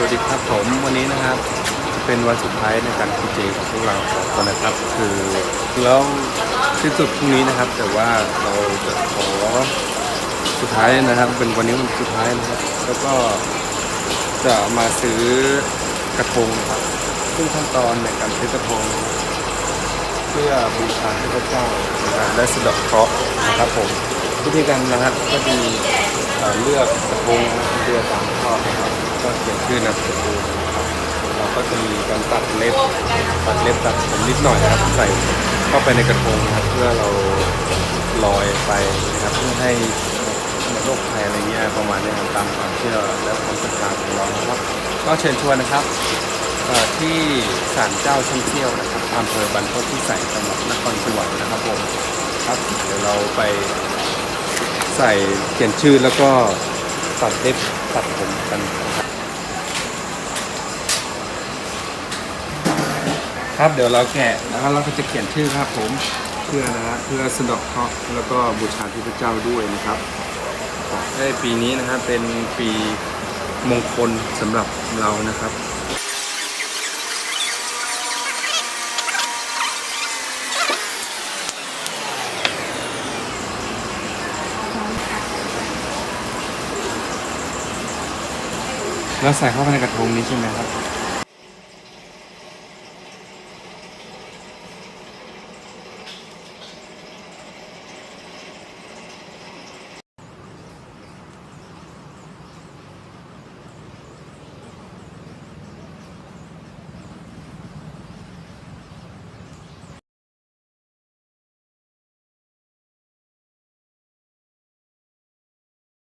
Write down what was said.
วัสดีครับผมวันนี้นะครับ เป็นวันสุดท้ายในการกินเจของพวกเราสองคนนะครับ คือแล้วสิ้นสุดพรุ่งนี้นะครับ แต่ว่าเราจะขอสุดท้ายนะครับ เป็นวันนี้วันสุดท้ายนะครับ แล้วก็จะมาซื้อกระทงครับซึ่งขั้นตอนในการซื้อกระทง เพื่อบูชาให้พระเจ้านะครับและสะดอกเคราะห์นะครับผมวิธีการนะครับก็จะมีเอ่อเลือกกระทงเรือตาม ขียนชื่อนะครับเราก็จะมีการตัดเล็บตัดเล็บตัดผมนิดหน่อยนะครับ ใส่เข้าไปในกระทงนะครับ เพื่อเราลอยไปนะครับเพื่อให้โรคภัยอะไรเงี้ยประมาณนี้ครับตามความเชื่อและความศรัทธาของเรานะครับ ก็เชิญชวนนะครับที่ศาลเจ้าช่างเที่ยวนะครับอำเภอบรรพตพิสัยจังหวัดนครสวรรค์นะครับผมครับเดี๋ยวเราไปใส่เขียนชื่อแล้วก็ตัดเล็บตัดผมกัน ครับครับ เดี๋ยวเราแกะนะครับเราก็จะเขียนชื่อครับผมเพื่อนะฮะเพื่อสะเดอกเคราะห์แล้วก็บูชาที่พระเจ้าด้วยนะครับในปีนี้นะครับเป็นปีมงคลสำหรับเรานะครับแล้วใส่เข้าไปในกระทงนี้ใช่ไหมครับ